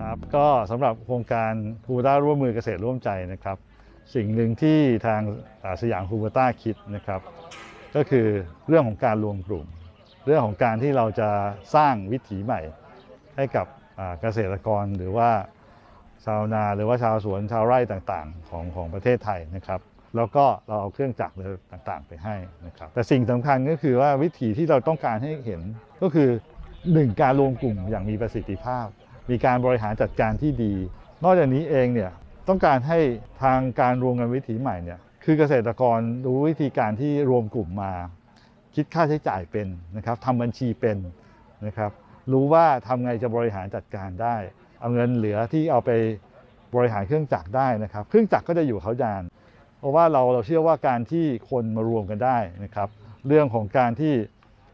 ครับก็สำหรับโครงการคูบต้าร่วมมือเกษตรร่วมใจนะครับ สิ่งหนึ่งที่ทางสยามคูบต้าคิดนะครับ ก็คือเรื่องของการรวมกลุ่ม เรื่องของการที่เราจะสร้างวิถีใหม่ให้กับเกษตรกรหรือว่าชาวนาหรือว่าชาวสวนชาวไร่ต่างๆ ของของประเทศไทยนะครับ แล้วก็เราเอาเครื่องจักรต่างๆ ไปให้นะครับแต่สิ่งสำคัญก็คือว่าวิธีที่เราต้องการให้เห็นก็คือหนึ่งการรวมกลุ่มอย่างมีประสิทธิภาพ มีการบริหารจัดการที่ดี นอกจากนี้เองเนี่ยต้องการให้ทางการรวมกันวิถีใหม่เนี่ยคือเกษตรกรรู้วิธีการที่รวมกลุ่มมา คิดค่าใช้จ่ายเป็นนะครับทำบัญชีเป็นนะครับรู้ว่าทำไงจะบริหารจัดการได้ เอาเงินเหลือที่เอาไปบริหารเครื่องจักรได้นะครับ เครื่องจักรก็จะอยู่เขายาน เพราะว่าเราเราเชื่อว่าการที่คนมารวมกันได้นะครับ เรื่องของการที่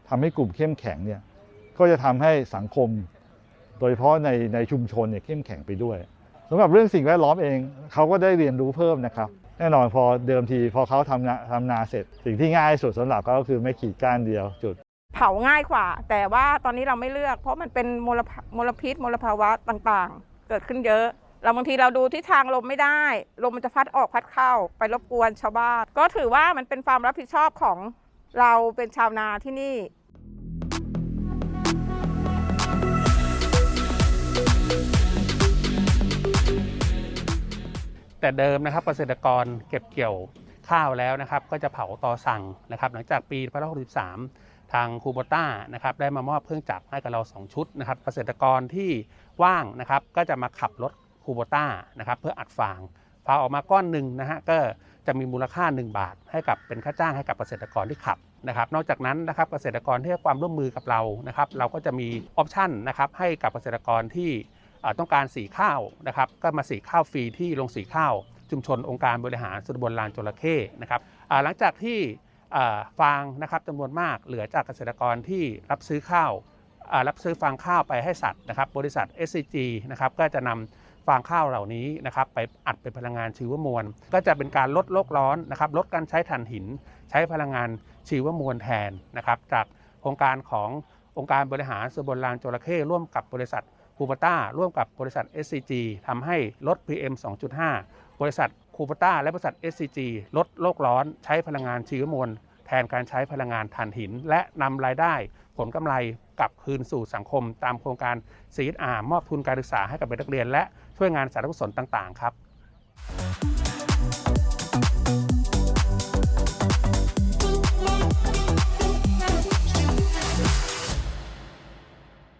ทำให้กลุ่มเข้มแข็งเนี่ยก็จะทำให้สังคม โดยเฉพาะในในชุมชนเนี่ยเข้มแข็งไปด้วยสำหรับเรื่องสิ่งแวดล้อมเองเขาก็ได้เรียนรู้เพิ่มนะครับ แน่นอนพอเดิมทีพอเขาทำนาทำนาเสร็จ สิ่งที่ง่ายสุดสำหรับเขาก็คือไม่ขีดก้านเดียวจุดเผาง่ายกว่า แต่ว่าตอนนี้เราไม่เลือก เพราะมันเป็นมลมลพิษมลภาวะต่างๆ เกิดขึ้นเยอะ เราบางทีเราดูทิศทางลมไม่ได้ลมมันจะพัดออกพัดเข้า ไปรบกวนชาวบ้าน ก็ถือว่ามันเป็นความรับผิดชอบของเราเป็นชาวนาที่นี่แต่เดิมนะครับเกษตรกรเก็บเกี่ยวข้าวแล้วนะครับ ก็จะเผาต่อสั่งนะครับ หลังจากปี2563ทางคูโบต้านะครับ ได้มามอบเครื่องจักรให้กับเรา 2 ชุดนะครับ เกษตรกรที่ว่างนะครับ ก็จะมาขับรถ คูโบต้านะครับเพื่ออัดฟางฟางออกมาก้อนหนึ่งนะฮะก็จะมีมูลค่า 1 บาท ให้กับเป็นค่าจ้างให้กับเกษตรกรที่ขับนะครับนอกจากนั้นนะครับเกษตรกรที่ให้ความร่วมมือกับเรานะครับเราก็จะมีออปชั่นนะครับให้กับเกษตรกรที่ต้องการสีข้าวนะครับก็มาสีข้าวฟรีที่โรงสีข้าว ชุมชนองค์การบริหารส่วนบลลานจระเข้นะครับหลังจากที่ฟางนะครับจำนวนมากเหลือจากเกษตรกรที่รับซื้อข้าวรับซื้อฟางข้าวไปให้สัตว์นะครับบริษัท SCG นะครับก็จะนำ ฟางข้าวเหล่านี้นะครับไปอัดเป็นพลังงานชีวมวล ก็จะเป็นการลดโลกร้อนนะครับลดการใช้ถ่านหิน ใช้พลังงานชีวมวลแทนนะครับจากโครงการขององค์การบริหารส่วนบลลานจระเข้ร่วมกับบริษัทคูปต้าร่วมกับบริษัท SCG ทำให้ลด PM 2.5 บริษัทคูปต้าและบริษัท SCG ลดโลกร้อน ใช้พลังงานชีวมวล แทนการใช้พลังงานถ่านหิน และนำรายได้ผลกำไรกลับคืนสู่สังคม ตามโครงการซีดอามอบทุนการศึกษาให้กับเด็กนักเรียน และช่วยงานสาธารณกุศลต่างๆครับ